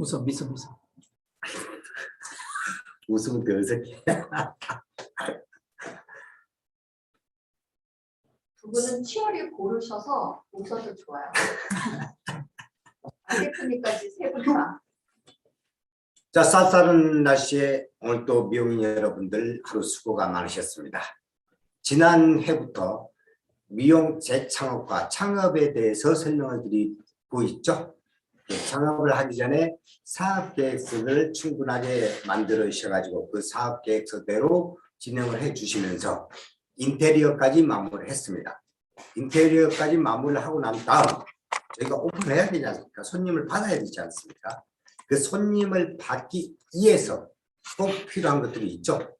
웃어 미소 미소. 웃으면 더 어색해. 두 분은 치열이 고르셔서 웃어도 좋아요. 안 대표님까지 세분 다. 자, 쌀쌀한 날씨에 오늘 또 미용인 여러분들 하루 수고가 많으셨습니다. 지난 해부터 미용 재창업과 창업에 대해서 설명을 드리고 있죠. 예, 창업을 하기 전에 사업계획서를 충분하게 만들어 주셔가지고 그 사업계획서대로 진행을 해 주시면서 인테리어까지 마무리를 했습니다. 인테리어까지 마무리를 하고 난 다음 저희가 오픈해야 되지 않습니까? 손님을 받아야 되지 않습니까? 그 손님을 받기 위해서 꼭 필요한 것들이 있죠.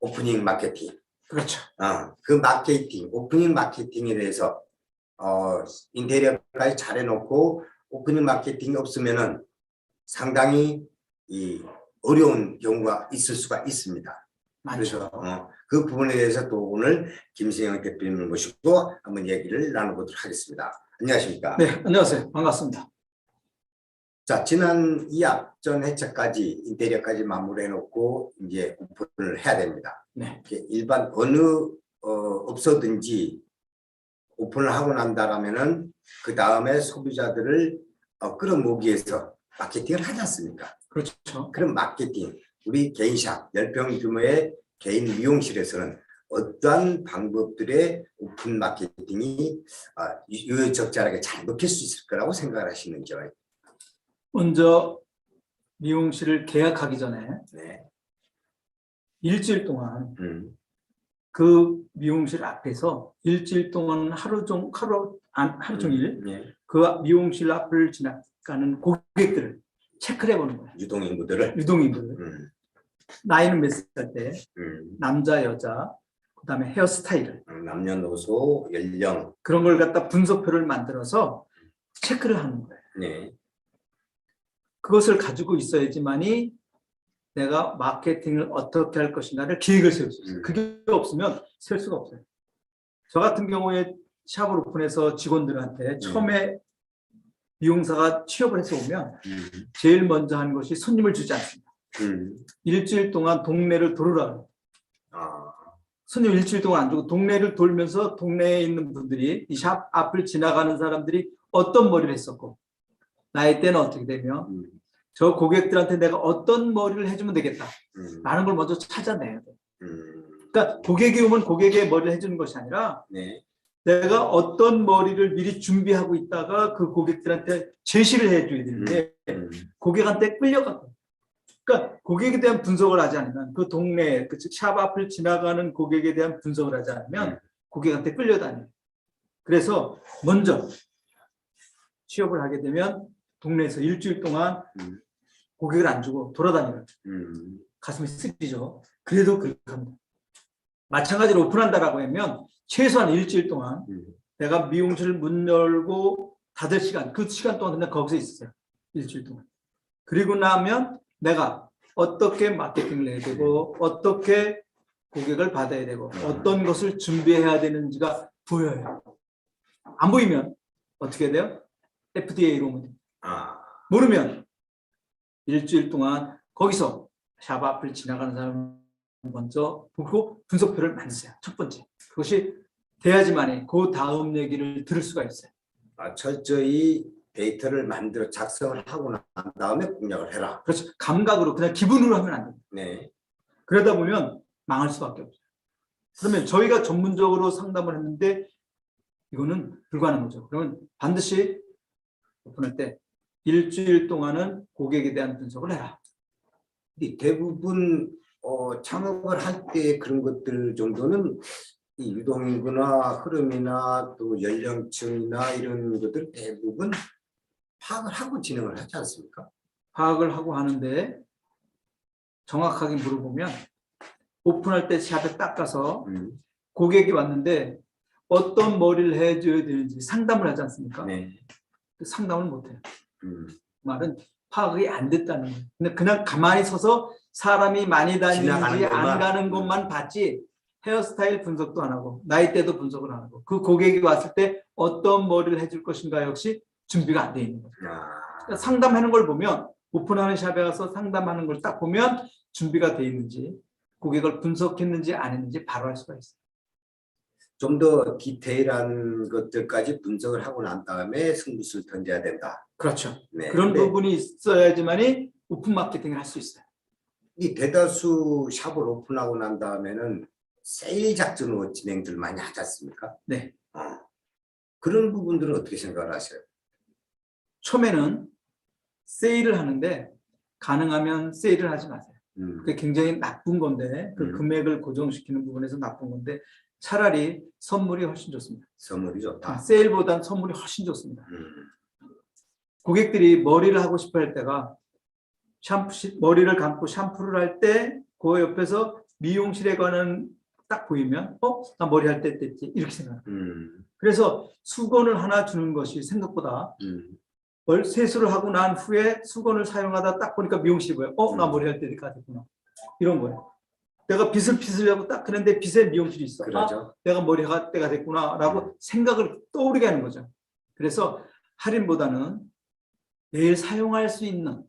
오프닝 마케팅. 그렇죠. 어, 그 마케팅, 오프닝 마케팅에 대해서 어, 인테리어까지 잘 해놓고 오프닝 마케팅이 없으면은 상당히 이 어려운 경우가 있을 수가 있습니다. 많죠. 그래서 어, 그 부분에 대해서 또 오늘 김승영 대표님을 모시고 한번 얘기를 나눠보도록 하겠습니다. 안녕하십니까? 네 안녕하세요 반갑습니다. 자, 지난 이 앞전 회차까지 인테리어까지 마무리해놓고 이제 오픈을 해야 됩니다. 네. 일반 어느 어, 업소든지 오픈을 하고 난다라면은 그 다음에 소비자들을 어, 끌어모으기 위해서 마케팅을 하지 않습니까? 그렇죠. 그런 마케팅, 우리 개인샵 10평 규모의 개인 미용실에서는 어떠한 방법들의 오픈 마케팅이 어, 유효적절하게 잘 먹힐 수 있을 거라고 생각을 하시는지요? 먼저 미용실을 계약하기 전에 네. 일주일 동안 음. 그 미용실 앞에서 일주일 동안 하루 종 하루 안 하루 종일 네. 그 미용실 앞을 지나가는 고객들을 체크를 해보는 거예요. 유동인구들을 유동인들 음, 나이는 몇 살 때 음, 남자 여자 그다음에 헤어스타일을 음, 남녀노소 연령 그런 걸 갖다 분석표를 만들어서 체크를 하는 거예요. 네. 그것을 가지고 있어야지만이 내가 마케팅을 어떻게 할 것인가를 기획을 세울 수 있어요. 음. 그게 없으면 셀 수가 없어요. 저 같은 경우에 샵을 오픈해서 직원들한테 처음에 미용사가 취업을 해서 오면 음, 제일 먼저 하는 것이 손님을 주지 않습니다. 음, 일주일 동안 동네를 돌으라. 아, 손님 일주일 동안 안 주고 동네를 돌면서 동네에 있는 분들이 이 샵 앞을 지나가는 사람들이 어떤 머리를 했었고 나이 때는 어떻게 되며 음, 저 고객들한테 내가 어떤 머리를 해주면 되겠다. 음, 라는 걸 먼저 찾아내야 돼. 음, 그러니까 고객이 오면 고객의 머리를 해주는 것이 아니라 네. 내가 어떤 머리를 미리 준비하고 있다가 그 고객들한테 제시를 해줘야 되는데 음, 고객한테 끌려가고. 그러니까 고객에 대한 분석을 하지 않으면 그 동네 그샵 앞을 지나가는 고객에 대한 분석을 하지 않으면 음. 고객한테 끌려다녀요. 그래서 먼저 취업을 하게 되면 동네에서 일주일 동안 음. 고객을 안 주고 돌아다니는 음, 가슴이 쓰리죠. 그래도 그렇게 합니다. 마찬가지로 오픈한다라고 하면 최소한 일주일 동안 음, 내가 미용실 문 열고 닫을 시간, 그 시간 동안 그냥 거기서 있었어요. 일주일 동안. 그리고 나면 내가 어떻게 마케팅을 해야 되고, 어떻게 고객을 받아야 되고, 어떤 것을 준비해야 되는지가 보여요. 안 보이면 어떻게 돼요? FDA로 오면 돼요. 아, 모르면 일주일 동안 거기서 샵 앞을 지나가는 사람 먼저 보고 분석표를 만드세요. 첫 번째. 그것이 돼야지만이 그 다음 얘기를 들을 수가 있어요. 아, 철저히 데이터를 만들어 작성을 하고 난 다음에 공략을 해라. 그렇죠. 감각으로 그냥 기분으로 하면 안 됩니다. 네. 그러다 보면 망할 수밖에 없어요. 그러면 저희가 전문적으로 상담을 했는데 이거는 불가능한 거죠. 그러면 반드시 오픈할 때 일주일 동안은 고객에 대한 분석을 해라. 이 대부분 어, 창업을 할 때 그런 것들 정도는 이 유동인구나 흐름이나 또 연령층이나 이런 것들 대부분 파악을 하고 진행을 하지 않습니까? 파악을 하고 하는데 정확하게 물어보면 오픈할 때 샵에 딱 가서 음, 고객이 왔는데 어떤 머리를 해줘야 되는지 상담을 하지 않습니까? 네. 그 상담을 못해요. 음, 말은 파악이 안 됐다는 거예요. 근데 그냥 가만히 서서 사람이 많이 다니는지. 안 가는 것만 봤지 헤어스타일 분석도 안 하고 나이대도 분석을 안 하고 그 고객이 왔을 때 어떤 머리를 해줄 것인가 역시 준비가 안 돼 있는 거죠. 아, 그러니까 상담하는 걸 보면 오픈하는 샵에 가서 상담하는 걸 딱 보면 준비가 돼 있는지 고객을 분석했는지 안 했는지 바로 알 수가 있어요. 좀 더 디테일한 것들까지 분석을 하고 난 다음에 승부수를 던져야 된다. 그렇죠. 네. 그런 근데 부분이 있어야지만이 오픈 마케팅을 할 수 있어요. 이 대다수 샵을 오픈하고 난 다음에는 세일 작전으로 진행들 많이 하지 않습니까? 네. 어. 그런 부분들은 어떻게 생각을 하세요? 처음에는 세일을 하는데 가능하면 세일을 하지 마세요. 음. 그게 굉장히 나쁜 건데 그 음. 금액을 고정시키는 부분에서 나쁜 건데 차라리 선물이 훨씬 좋습니다. 선물이 아, 좋다. 세일보단 선물이 훨씬 좋습니다. 음. 고객들이 머리를 하고 싶어 할 때가 샴푸 시- 머리를 감고 샴푸를 할 때 그 옆에서 미용실에 가는 딱 보이면 어? 나 머리 할 때 됐지 이렇게 생각해요. 음. 그래서 수건을 하나 주는 것이 생각보다 음. 월 세수를 하고 난 후에 수건을 사용하다 딱 보니까 미용실이 보여. 어? 나 음. 머리 할 때가 됐구나. 이런 거예요. 내가 빗을 빗으려고 딱 그런데 빗에 미용실이 있어. 아, 그러죠. 내가 머리 할 때가 됐구나 라고 생각을 떠오르게 하는 거죠. 그래서 할인보다는 매일 사용할 수 있는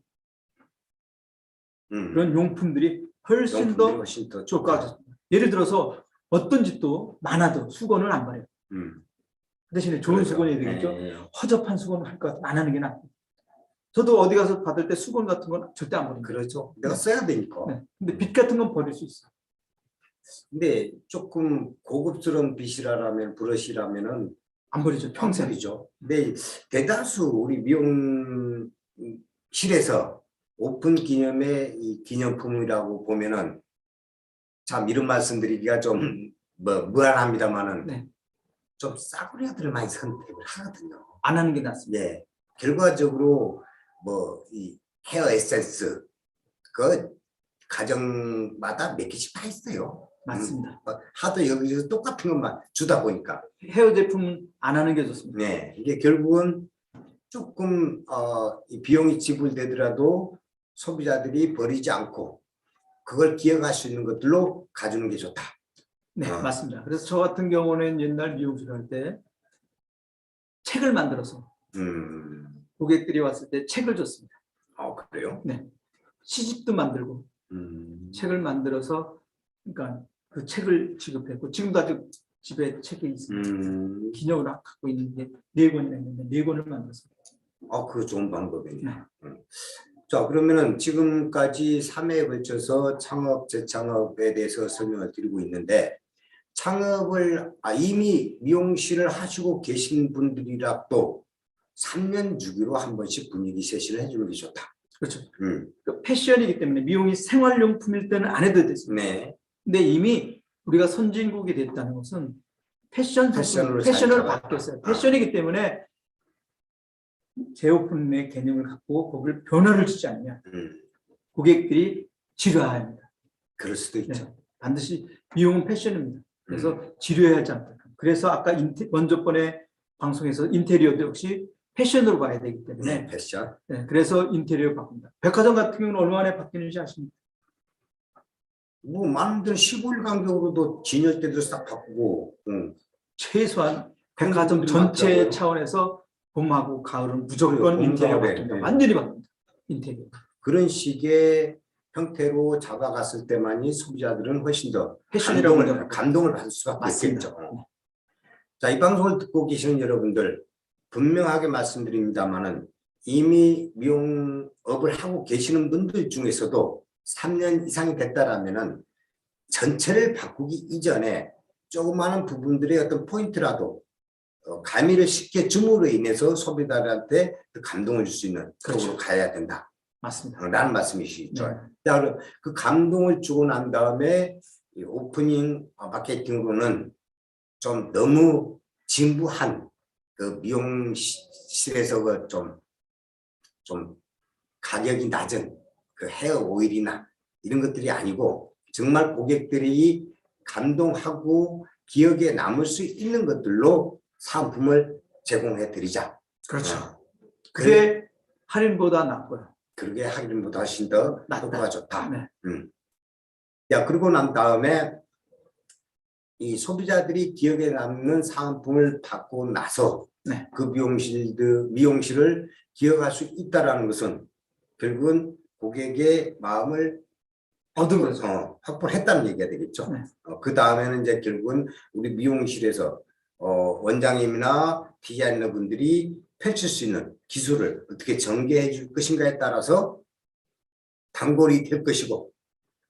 음. 그런 용품들이 훨씬 용품들이 더 훨씬 더 좋아졌습니다. 예를 들어서 어떤 집도 많아도 수건을 안 봐요. 음. 그 대신에 좋은 그렇죠. 수건이 되겠죠. 네. 허접한 수건을 할것 같으면 안 하는 게 낫고. 저도 어디 가서 받을 때 수건 같은 건 절대 안 버립니다. 그렇죠. 내가 써야 되니까. 네. 근데 빛 같은 건 버릴 수 있어. 근데 조금 고급스러운 빗이라면 브러쉬라면은 안 버리죠. 평생. 평생이죠. 근데 대다수 우리 미용실에서 오픈 기념의 이 기념품이라고 보면은 참 이런 말씀드리기가 좀 뭐 무한합니다만은 네. 좀 싸구려들을 많이 선택을 하거든요. 안 하는 게 낫습니다. 예. 결과적으로 뭐 이 헤어 에센스 그 가정마다 몇 개씩 다 있어요. 맞습니다. 어, 하도 여기저기 똑같은 것만 주다 보니까 헤어 제품은 안 하는 게 좋습니다. 네, 이게 결국은 조금 어, 이 비용이 지불되더라도 소비자들이 버리지 않고 그걸 기억할 수 있는 것들로 가주는 게 좋다. 네, 어. 맞습니다. 그래서 저 같은 경우는 옛날 미용실 할 때 책을 만들어서 음, 고객들이 왔을 때 책을 줬습니다. 어 그래요? 시집도 만들고 음, 책을 만들어서 그러니까 그 책을 지급했고 지금도 아직 집에 책이 있습니다. 음, 기념으로 갖고 있는 게네 권이나 있는데 네 권을 만들었습니다. 어, 그 좋은 방법이네요. 네. 음. 자, 그러면은 지금까지 3회에 걸쳐서 창업, 재창업에 대해서 설명을 드리고 있는데, 창업을 아, 이미 미용실을 하시고 계신 분들이라도 3년 주기로 한 번씩 분위기 세션을 해주는 게 좋다. 그렇죠. 음, 그 패션이기 때문에 미용이 생활용품일 때는 안 해도 됐습니다. 네. 근데 이미 우리가 선진국이 됐다는 것은 패션 패션으로 패션으로 바뀌었어요. 패션이기 때문에 재오픈의 개념을 갖고 거기를 변화를 주지 않으면 음, 고객들이 지루해합니다. 그럴 수도 있죠. 네. 반드시 미용은 패션입니다. 그래서 음. 지루해하지 않다. 그래서 아까 인테, 먼저 번에 방송에서 인테리어도 역시 패션으로 봐야 되기 때문에 네, 패션. 네, 그래서 인테리어 바꾼다. 백화점 같은 경우는 얼마 만에 바뀌는지 아십니까? 뭐, 많은 분들은 15일 간격으로도 진열대도 싹 바꾸고, 음, 최소한 백화점 전체 많더라고요. 차원에서 봄하고 가을은 무조건 그래요. 인테리어 봄가을에, 바뀐다. 네. 완전히 바뀐다. 인테리어. 그런 식의 형태로 잡아갔을 때만이 소비자들은 훨씬 더 패션이라고 감동을. 감동을 받을 수밖에 맞습니다. 없겠죠. 자, 이 방송을 듣고 계시는 여러분들 분명하게 말씀드립니다만은 이미 미용업을 하고 계시는 분들 중에서도 3년 이상이 됐다라면은 전체를 바꾸기 이전에 조그마한 부분들의 어떤 포인트라도 어, 가미를 쉽게 줌으로 인해서 소비자들한테 그 감동을 줄 수 있는 쪽으로 그렇죠. 가야 된다. 맞습니다. 어, 라는 말씀이시죠. 네. 자, 그럼 그 감동을 주고 난 다음에 이 오프닝 어, 마케팅으로는 좀 너무 진부한 그 미용실에서 그 좀, 좀 가격이 낮은 그 헤어 오일이나 이런 것들이 아니고 정말 고객들이 감동하고 기억에 남을 수 있는 것들로 상품을 제공해 드리자. 그렇죠. 어, 그게 할인보다 낫고요. 그러게 할인보다 훨씬 더. 효과가 좋다. 네. 음. 야, 그러고 난 다음에 이 소비자들이 기억에 남는 상품을 받고 나서 네. 그 미용실들, 미용실을 기억할 수 있다라는 것은 결국은 고객의 마음을 얻은 거죠. 어, 확보를 했다는 얘기가 되겠죠. 네. 어, 그 다음에는 이제 결국은 우리 미용실에서 어, 원장님이나 디자이너 분들이 펼칠 수 있는 기술을 어떻게 전개해 줄 것인가에 따라서 단골이 될 것이고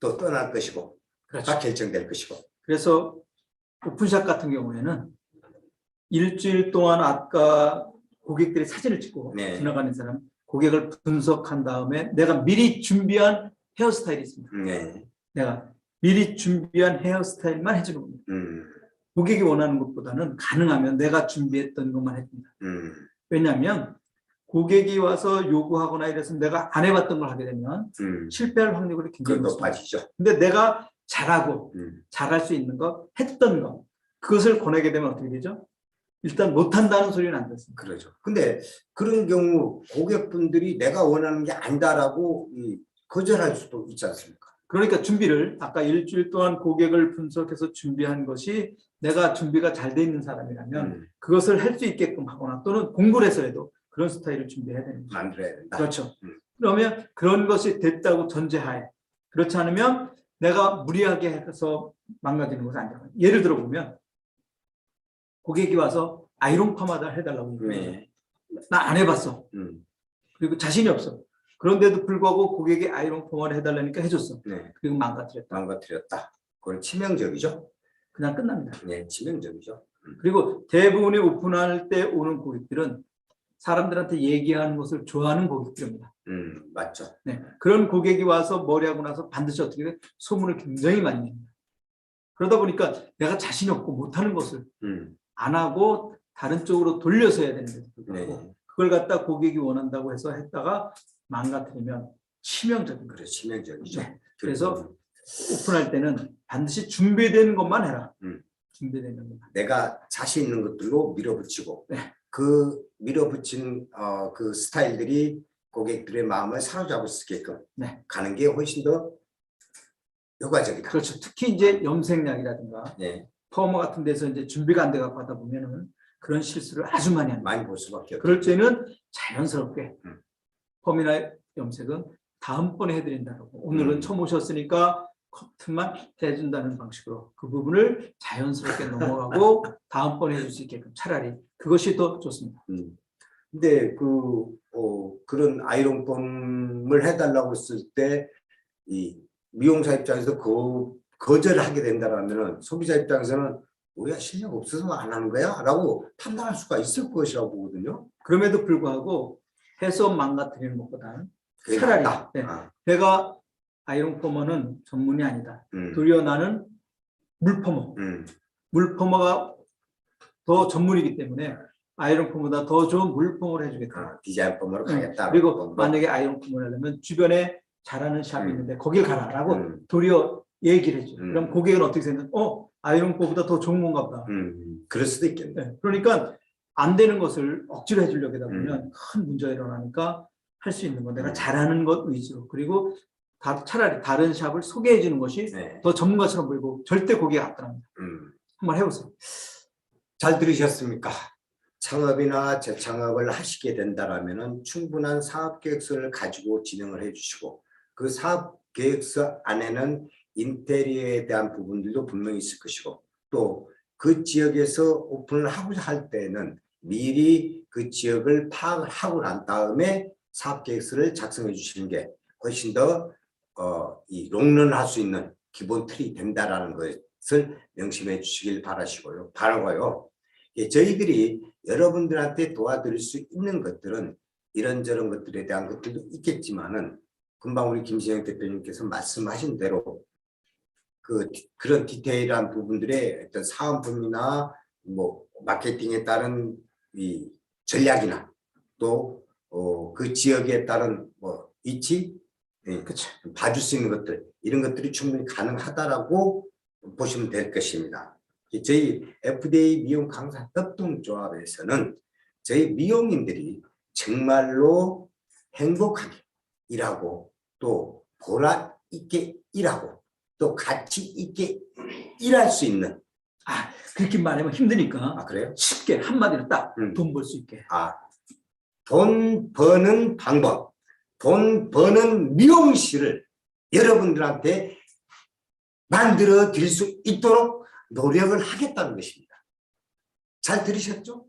또 떠날 것이고 그렇죠. 다 결정될 것이고 그래서 오픈샵 같은 경우에는 일주일 동안 아까 고객들이 사진을 찍고 네. 지나가는 사람 고객을 분석한 다음에 내가 미리 준비한 헤어스타일이 있습니다. 네. 내가 미리 준비한 헤어스타일만 해주는 겁니다. 음, 고객이 원하는 것보다는 가능하면 내가 준비했던 것만 해줍니다. 음, 왜냐하면 고객이 와서 요구하거나 이래서 내가 안 해봤던 걸 하게 되면 음. 실패할 확률이 굉장히. 높아지죠. 근데 내가 잘하고 음, 잘할 수 있는 거, 했던 거, 그것을 권하게 되면 어떻게 되죠? 일단 못한다는 소리는 안 듣습니다. 그러죠. 근데 그런 경우 고객분들이 내가 원하는 게 아니다라고 이, 거절할 수도 있지 않습니까? 그러니까 준비를 아까 일주일 동안 고객을 분석해서 준비한 것이 내가 준비가 잘 돼 있는 사람이라면 음, 그것을 할 수 있게끔 하거나 또는 공부를 해서라도 그런 스타일을 준비해야 되는 거죠. 만들어야 된다. 그렇죠. 음. 그러면 그런 것이 됐다고 전제하에 그렇지 않으면 내가 무리하게 해서 망가지는 것은 아니죠. 예를 들어 보면 고객이 와서 아이론 파마다 해달라고. 네. 나 안 해봤어. 음, 그리고 자신이 없어. 그런데도 불구하고 고객이 아이론 포마를 해달라니까 해줬어. 네. 그리고 망가뜨렸다. 망가뜨렸다. 그건 치명적이죠. 그냥 끝납니다. 네, 치명적이죠. 그리고 대부분의 오픈할 때 오는 고객들은 사람들한테 얘기하는 것을 좋아하는 고객들입니다. 음, 맞죠. 네. 그런 고객이 와서 머리하고 나서 반드시 어떻게 돼? 소문을 굉장히 많이 냅니다. 그러다 보니까 내가 자신이 없고 못하는 것을 음, 안 하고 다른 쪽으로 돌려서 해야 되는데 네. 그걸 갖다 고객이 원한다고 해서 했다가 망가뜨리면 치명적인 거예요. 그래 치명적이죠. 네. 그래서 결국은 오픈할 때는 반드시 준비되는 것만 해라. 음. 준비되는 것만. 내가 자신 있는 것들로 밀어붙이고 네. 그 밀어붙인 어, 그 스타일들이 고객들의 마음을 사로잡을 수 있게끔 네. 가는 게 훨씬 더 효과적이다. 그렇죠. 특히 이제 염색약이라든가 네, 퍼머 같은 데서 이제 준비가 안 돼갖고 하다 보면은 그런 실수를 아주 많이 합니다. 많이 볼 수밖에 없죠. 그럴 때는 자연스럽게 음. 펌이나 염색은 다음번에 해드린다고 오늘은 음. 처음 오셨으니까 커트만 해준다는 방식으로 그 부분을 자연스럽게 넘어가고 다음번에 해줄 수 있게끔 차라리 그것이 더 좋습니다. 음. 근데 그 어, 그런 아이론펌을 해달라고 했을 때 이 미용사 입장에서 그 거절하게 된다라면은 소비자 입장에서는 우리가 실력 없어서 안 하는 거야라고 판단할 수가 있을 것이라고 보거든요. 그럼에도 불구하고 해서 망가뜨리는 것보다는 차라리. 네. 아, 내가 아이론 퍼머는 전문이 아니다. 음, 도리어 나는 물 퍼머, 음, 물 퍼머가 더 전문이기 때문에 아이론 퍼머보다 더 좋은 물 퍼머를 해주겠다. 아, 디자인 펌으로 응. 가겠다. 그리고 만약에 아이론 펌을 하려면 주변에 잘하는 샵이 음. 있는데 거길 가라라고 음, 도리어 얘기를 해줘. 음. 그럼 고객은 어떻게 생각? 어 아이론 펌보다 더 좋은 건가 보다. 음, 그럴 수도 있겠네. 네. 그러니까 안 되는 것을 억지로 해주려고 하다 보면 음. 큰 문제가 일어나니까 할 수 있는 거 내가 음. 잘하는 것 위주로 그리고 다, 차라리 다른 샵을 소개해 주는 것이 네. 더 전문가처럼 보이고 절대 고객이 안 떠납니다. 음. 한번 해보세요. 잘 들으셨습니까? 창업이나 재창업을 하시게 된다라면은 충분한 사업 계획서를 가지고 진행을 해주시고 그 사업 계획서 안에는 인테리어에 대한 부분들도 분명히 있을 것이고 또 그 지역에서 오픈을 하고자 할 때는 미리 그 지역을 파악을 하고 난 다음에 사업 계획서를 작성해 주시는 게 훨씬 더 어, 이 롱런을 할수 있는 기본 틀이 된다라는 것을 명심해 주시길 바라시고요. 바라고요. 예, 저희들이 여러분들한테 도와드릴 수 있는 것들은 이런저런 것들에 대한 것들도 있겠지만은 금방 우리 김신영 대표님께서 말씀하신 대로 그 디- 그런 디테일한 부분들의 어떤 사은품이나 뭐 마케팅에 따른 이 전략이나 또 어, 그 지역에 따른 뭐 위치 예, 그렇죠. 봐줄 수 있는 것들 이런 것들이 충분히 가능하다라고 보시면 될 것입니다. 저희 FDA 미용 강사 협동조합에서는 저희 미용인들이 정말로 행복하게 일하고 또 보람 있게 일하고 또 가치 있게 일할 수 있는 아 그렇게 말하면 힘드니까 아 그래요? 쉽게 한마디로 딱 음. 돈벌 수 있게. 아 돈 버는 방법 돈 버는 미용실을 여러분들한테 만들어 드릴 수 있도록 노력을 하겠다는 것입니다. 잘 들으셨죠?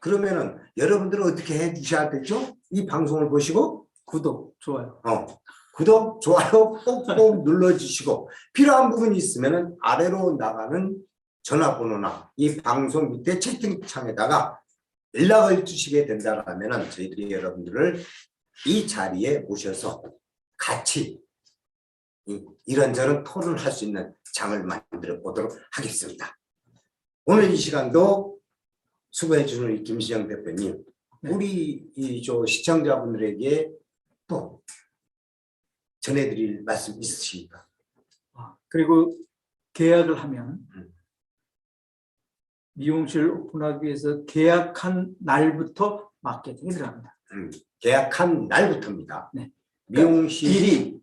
그러면은 여러분들은 어떻게 해 주셔야 되죠? 이 방송을 보시고 구독, 좋아요. 어, 구독, 좋아요 꼭꼭 눌러주시고 필요한 부분이 있으면 아래로 나가는 전화번호나 이 방송 밑에 채팅창에다가 연락을 주시게 된다면 저희들이 여러분들을 이 자리에 모셔서 같이 이- 이런저런 토론할 수 있는 장을 만들어 보도록 하겠습니다. 오늘 이 시간도 수고해 주는 이 김시영 대표님, 네. 우리 이저 시청자분들에게 또 전해드릴 말씀 있으십니까? 아, 그리고 계약을 하면 음. 미용실 오픈하기 위해서 계약한 날부터 마케팅이 들어갑니다. 음, 계약한 날부터입니다. 네. 미용실 일이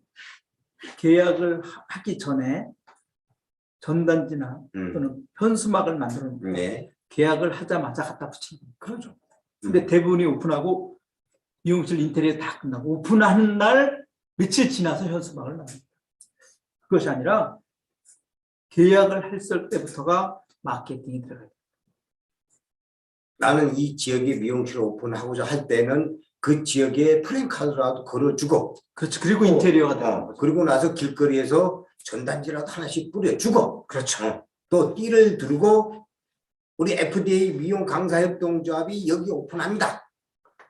계약을 하- 하기 전에 전단지나 음, 또는 현수막을 만들어 놓고 네. 계약을 하자마자 갖다 붙이는 거예요. 그러죠. 음. 근데 대부분이 오픈하고 미용실 인테리어 다 끝나고 오픈하는 날 며칠 지나서 현수막을 납니다. 그것이 아니라 계약을 했을 때부터가 마케팅이 들어가요. 나는 이 지역에 미용실을 오픈하고자 할 때는 그 지역에 프랜카드라도 걸어주고 그렇죠. 그리고 인테리어가 어, 들어가는 거죠. 그리고 나서 길거리에서 전단지라도 하나씩 뿌려주고 그렇죠. 어, 또 띠를 들고 우리 FDA 미용 강사 협동조합이 여기 오픈합니다.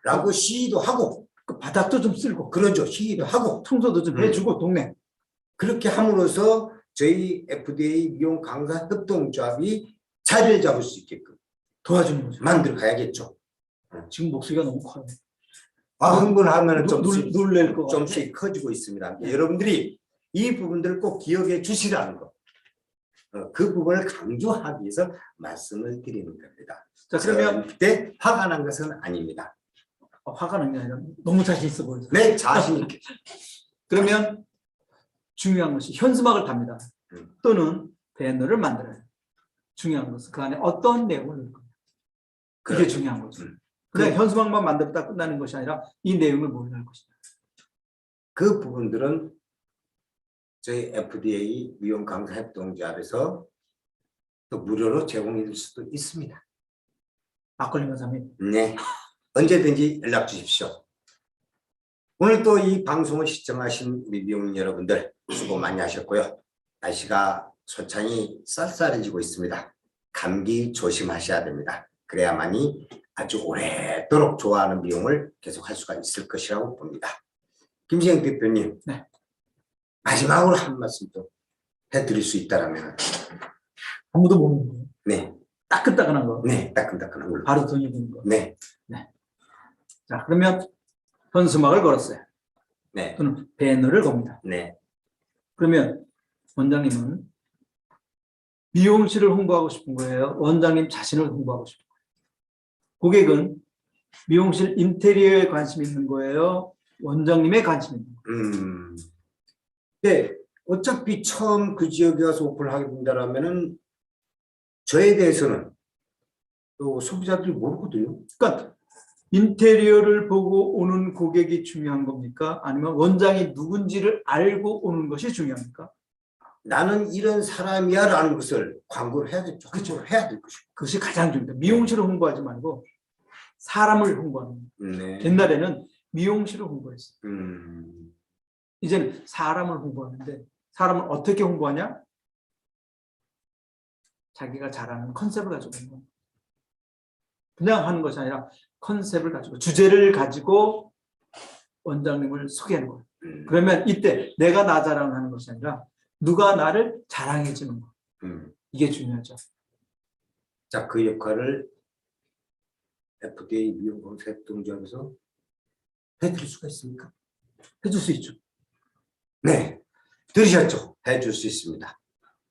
라고 시위도 하고 그 바닥도 좀 쓸고 그러죠. 시위도 하고 청소도 좀 음. 해주고 동네 그렇게 함으로써 저희 FDA 미용 강사 협동조합이 자리를 잡을 수 있게끔 도와주는 거죠. 만들어 가야겠죠. 지금 목소리가 너무 커요. 아, 흥분하면 놀- 좀씩 놀랄 거. 좀씩 커지고 있습니다. 여러분들이 이 부분들을 꼭 기억해 주시라는 거. 어, 그 부분을 강조하기 위해서 말씀을 드리는 겁니다. 자 그러면 그때 화가 난 것은 아닙니다. 어, 화가 난 게 아니라 너무 자신 있어 보여서. 내 자신 있게. 그러면 중요한 것이 현수막을 답니다. 음. 또는 배너를 만들어요. 중요한 것은 그 안에 어떤 내용을 넣을 거냐. 그게. 중요한 거죠. 음. 그냥 현수막만 만들었다 끝나는 것이 아니라 이 내용을 뭘 넣을 것이냐. 그 부분들은 저희 FDA 미용 강사 협동조합에서 또 무료로 제공해 줄 수도 있습니다. 막걸리 원사님. 네. 언제든지 연락 주십시오. 오늘 또 이 방송을 시청하신 우리 미용 여러분들 수고 많이 하셨고요. 날씨가 소창이 쌀쌀해지고 있습니다. 감기 조심하셔야 됩니다. 그래야만이 아주 오래도록 좋아하는 미용을 계속 할 수가 있을 것이라고 봅니다. 김시영 대표님. 네. 마지막으로 한 말씀 또 해드릴 수 있다라면 아무도 모르는 거예요. 네, 따끈따끈한 거. 네, 따끈따끈한 걸로. 바로 돈이 드는 거. 네, 자 그러면 현수막을 걸었어요. 네, 또는 배너를 겁니다. 네. 그러면 원장님은 미용실을 홍보하고 싶은 거예요. 원장님 자신을 홍보하고 싶은 거예요. 고객은 미용실 인테리어에 관심 있는 거예요. 원장님에 관심 있는 거예요. 음. 네, 어차피 처음 그 지역에 가서 오픈을 하게 된다라면은 저에 대해서는 또 소비자들이 모르거든요. 그러니까 인테리어를 보고 오는 고객이 중요한 겁니까? 아니면 원장이 누군지를 알고 오는 것이 중요합니까? 나는 이런 사람이야라는 것을 광고를 해야겠죠. 그렇죠. 홍보를 해야 될 것이고. 그것이 가장 중요합니다. 미용실을 홍보하지 말고 사람을 홍보하는 거예요. 네. 옛날에는 미용실을 홍보했어요. 음. 이제는 사람을 홍보하는데 사람을 어떻게 홍보하냐? 자기가 잘하는 컨셉을 가지고 있는 거예요. 그냥 하는 것이 아니라 컨셉을 가지고 주제를 가지고 원장님을 소개하는 거예요. 음. 그러면 이때 내가 나 자랑 하는 것이 아니라 누가 나를 자랑해 주는 거. 음. 이게 중요하죠. 자, 그 역할을 FDA 미용검사 협동조합에서 해드릴 수가 있습니까? 해줄 수 있죠. 네, 들으셨죠? 해줄 수 있습니다.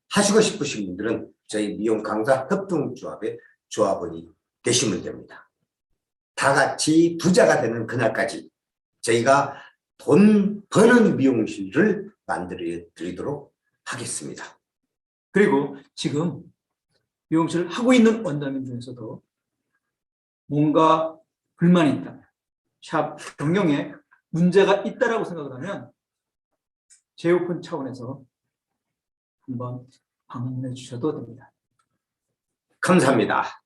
하시고 싶으신 분들은 저희 미용 강사 협동조합의 조합원이 되시면 됩니다. 다 같이 부자가 되는 그날까지 저희가 돈 버는 미용실을 만들어 드리도록 하겠습니다. 그리고 지금 미용실을 하고 있는 원장님 중에서도 뭔가 불만이 있다면 샵 경영에 문제가 있다라고 생각을 하면 재오픈 차원에서 한번 방문해 주셔도 됩니다. 감사합니다.